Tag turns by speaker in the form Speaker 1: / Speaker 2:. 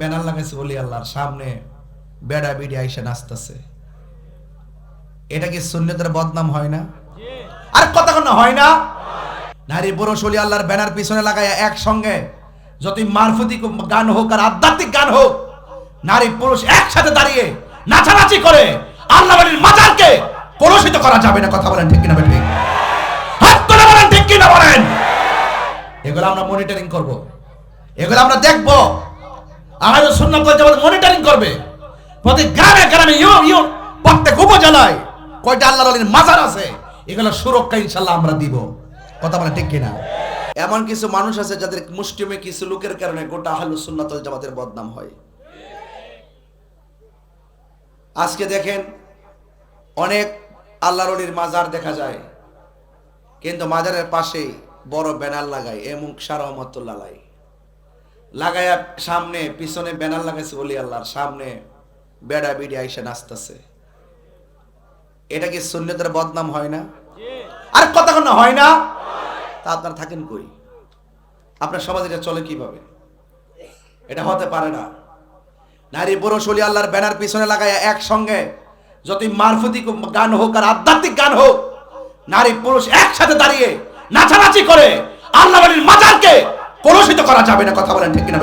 Speaker 1: Banner লাগাইছে বলি আল্লাহর সামনে বেড়া বিড়ি আইসে নাচতেছে। এটা কি সুন্নতের বদনাম হয় না? আর কথা না, হয় না? নারী পুরুষ অলি আল্লাহর ব্যানার পিছনে লাগায় একসঙ্গে যতই মারফতি গান হোক আর আধ্যাত্মিক গান হোক, নারী পুরুষ একসাথে দাঁড়িয়ে নাচানাচি করে আল্লাহ বাড়ির মাজারকে কলুষিত করা যাবে না, কথা বলেন ঠিক কিনা বেঠিক হাত তুলে বলেন ঠিক কিনা বলেন? এগুলো আমরা মনিটরিং করব। এগুলো আমরা দেখব। আহলে সুন্নাত জামাত মনিটরিং করবে। প্রতি গ্রামে গ্রামে ইউ ইউ প্রত্যেক উপজেলায় কয়টা আল্লাহর ওলির মাজার আছে? এগুলো সুরক্ষা ইনশাআল্লাহ আমরা দিব। কথা বলে ঠিক কিনা? এমন কিছু মানুষ আছে যাদের মুষ্টিমে কিছু লোকের কারণে গোটা আহলুস সুন্নাত জামাতের বদনাম হয়। আজকে দেখেন অনেক আল্লাহর ওলির মাজার দেখা যায়। কিন্তু মাজারের পাশে বড় ব্যানার লাগায় এমুক মুখ রহমতুল্লাহ লাই লাগায়া সামনে, পিছনে ব্যানার লাগাইছে বলি আল্লাহর, সামনে বেড়া বিড়ি আইসে নাচতেছে। এটা কি সুন্নতের বদনাম হয় না? আর কথা না, হয় না? তা আপনারা থাকেন কই? আপনার সমাজ এটা চলে কীভাবে? এটা হতে পারে না। নারী পুরুষ অলি আল্লাহর ব্যানার পিছনে লাগায় একসঙ্গে যতই মারফতি গান হোক আর আধ্যাত্মিক গান হোক, নারী পুরুষ একসাথে দাঁড়িয়ে নাচানাচি করে, আল্লাহ মাজারকে কলুষিত করা যাবে না কথা বলেন ঠিক কিনা?